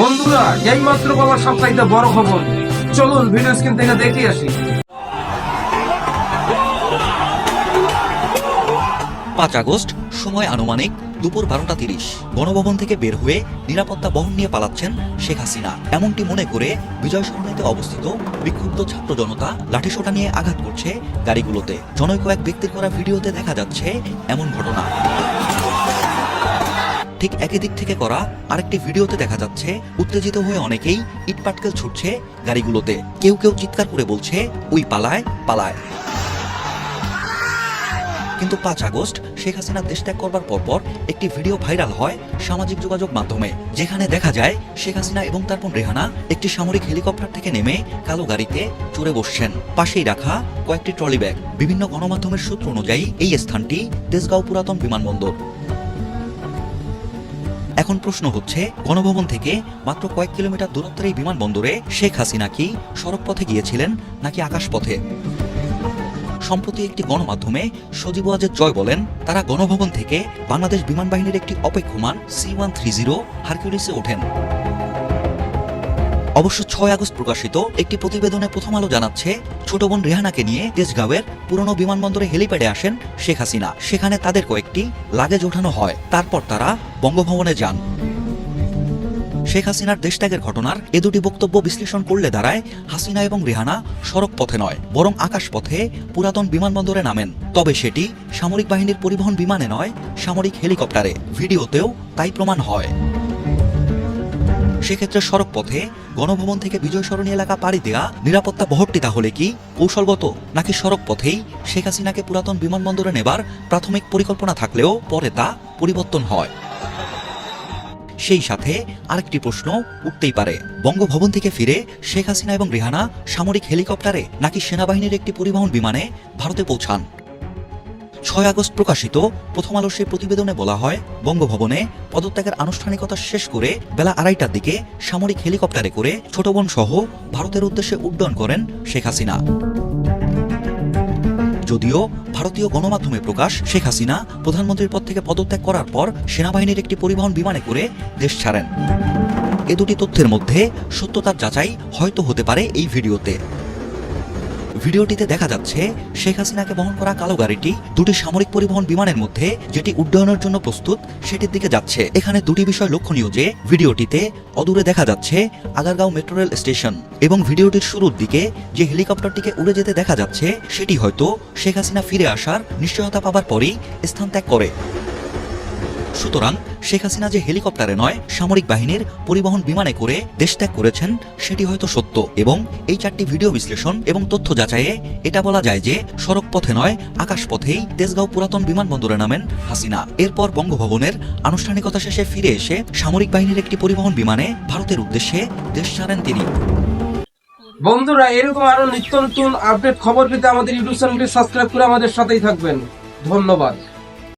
বন্ধুরা, এই মাত্র পাওয়া সবচাইতে বড় খবর। চলুন, ভিডিও স্ক্রিন থেকে দেখে আসি। পাঁচ আগস্ট, সময় আনুমানিক দুপুর বারোটা তিরিশ। গণভবন থেকে বের হয়ে নিরাপত্তা বহন নিয়ে পালাচ্ছেন শেখ হাসিনা। এমনটি মনে করে বিজয় সরণিতে অবস্থিত বিক্ষুব্ধ ছাত্র জনতা লাঠিসোটা নিয়ে আঘাত করছে গাড়িগুলোতে। জনৈক এক ব্যক্তির করা ভিডিওতে দেখা যাচ্ছে এমন ঘটনা। ঠিক একই দিক থেকে করা আরেকটি ভিডিওতে দেখা যাচ্ছে, উত্তেজিত হয়ে অনেকেই ইটপাটকেল ছুটছে গাড়িগুলোতে। কেউ কেউ চিৎকার করে বলছে ওই পালায় পালায়। কিন্তু পাঁচ আগস্ট, শেখ হাসিনা দেশ ত্যাগ করবার পরপর একটি ভিডিও ভাইরাল হয় সামাজিক যোগাযোগ মাধ্যমে, যেখানে দেখা যায় শেখ হাসিনা এবং তার বোন রেহানা একটি সামরিক হেলিকপ্টার থেকে নেমে কালো গাড়িতে চড়ে বসছেন। পাশেই রাখা কয়েকটি ট্রলি ব্যাগ। বিভিন্ন গণমাধ্যমের সূত্র অনুযায়ী এই স্থানটি তেজগাঁও পুরাতন বিমানবন্দর। এখন প্রশ্ন হচ্ছে, গণভবন থেকে মাত্র কয়েক কিলোমিটার দূরত্বের এই বিমানবন্দরে শেখ হাসিনা কি সড়ক পথে গিয়েছিলেন নাকি আকাশপথে? সম্প্রতি একটি গণমাধ্যমে সজীব ওয়াজেদ জয় বলেন, তারা গণভবন থেকে বাংলাদেশ বিমান বাহিনীর একটি অপেক্ষমান সি ওয়ান থ্রি জিরো হারকিউলিসে ওঠেন। অবশ্য ছয় আগস্ট প্রকাশিত একটি প্রতিবেদনে প্রথম আলো জানাচ্ছে, ছোট বোন রেহানাকে নিয়ে তেজগাঁওয়ের পুরনো বিমানবন্দরে হেলিপ্যাডে আসেন শেখ হাসিনা। সেখানে তাদের কয়েকটি লাগেজ ওঠানো হয়। তারপর তারা বঙ্গভবনে যান। শেখ হাসিনার দেশত্যাগের ঘটনার এ দুটি বক্তব্য বিশ্লেষণ করলে দাঁড়ায় হাসিনা এবং রেহানা সড়ক পথে নয়, বরং আকাশ পথে পুরাতন বিমানবন্দরে নামেন। তবে সেটি সামরিক বাহিনীর পরিবহন বিমানে নয়, সামরিক হেলিকপ্টারে। ভিডিওতেও তাই প্রমাণ হয়। সেক্ষেত্রে সড়ক পথে গণভবন থেকে বিজয় সরণী এলাকা পাড়ি দেয়া নিরাপত্তা বহরটি তাহলে কি কৌশলগত, নাকি সড়ক পথেই শেখ হাসিনাকে পুরাতন বিমানবন্দরে নেবার প্রাথমিক পরিকল্পনা থাকলেও পরে তা পরিবর্তন হয়? সেই সাথে আরেকটি প্রশ্ন উঠতেই পারে, বঙ্গভবন থেকে ফিরে শেখ হাসিনা এবং রেহানা সামরিক হেলিকপ্টারে নাকি সেনাবাহিনীর একটি পরিবহন বিমানে ভারতে পৌঁছান? ছয় আগস্ট প্রকাশিত প্রথম আলোর সেই প্রতিবেদনে বলা হয়, বঙ্গভবনে পদত্যাগের আনুষ্ঠানিকতা শেষ করে বেলা আড়াইটার দিকে সামরিক হেলিকপ্টারে করে ছোট বোন সহ ভারতের উদ্দেশ্যে উড্ডয়ন করেন শেখ হাসিনা। যদিও ভারতীয় গণমাধ্যমে প্রকাশ, শেখ হাসিনা প্রধানমন্ত্রীর পদ থেকে পদত্যাগ করার পর সেনাবাহিনীর একটি পরিবহন বিমানে করে দেশ ছাড়েন। এ দুটি তথ্যের মধ্যে সত্যতার যাচাই হয়তো হতে পারে এই ভিডিওতে। ভিডিওটিতে দেখা যাচ্ছে, শেখ হাসিনাকে বহন করা কালো গাড়িটি দুটি সামরিক পরিবহন বিমানের মধ্যে যেটি উড্ডয়নের জন্য প্রস্তুত, সেটির দিকে যাচ্ছে। এখানে দুটি বিষয় লক্ষণীয় যে, ভিডিওটিতে অদূরে দেখা যাচ্ছে আগারগাঁও মেট্রো রেল স্টেশন এবং ভিডিওটির শুরুর দিকে যে হেলিকপ্টারটিকে উড়ে যেতে দেখা যাচ্ছে, সেটি হয়তো শেখ হাসিনা ফিরে আসার নিশ্চয়তা পাবার পরই স্থান ত্যাগ করে। সুতরাং শেখ হাসিনা যে হেলিকপ্টারে নয়, সামরিক বাহিনীর পরিবহন বিমানে করে দেশ ত্যাগ করেছেন, সেটি হয়তো সত্য এবং এই চারটি ভিডিও বিশ্লেষণ এবং তথ্য যাচাইয়ে এটা বলা যায় যে সড়ক পথে নয় আকাশ পথেই তেজগাঁও পুরাতন বিমানবন্দরে নামেন হাসিনা। এরপর বঙ্গভবনের আনুষ্ঠানিকতা শেষে ফিরে এসে সামরিক বাহিনীর একটি পরিবহন বিমানে ভারতের উদ্দেশ্যে দেশ ছাড়েন তিনি। বন্ধুরা, এরকম আরও নিত্য নতুন আপডেট খবর পেতে আমাদের ইউটিউব চ্যানেলটি সাবস্ক্রাইব করে আমাদের সাথেই থাকবেন। ধন্যবাদ।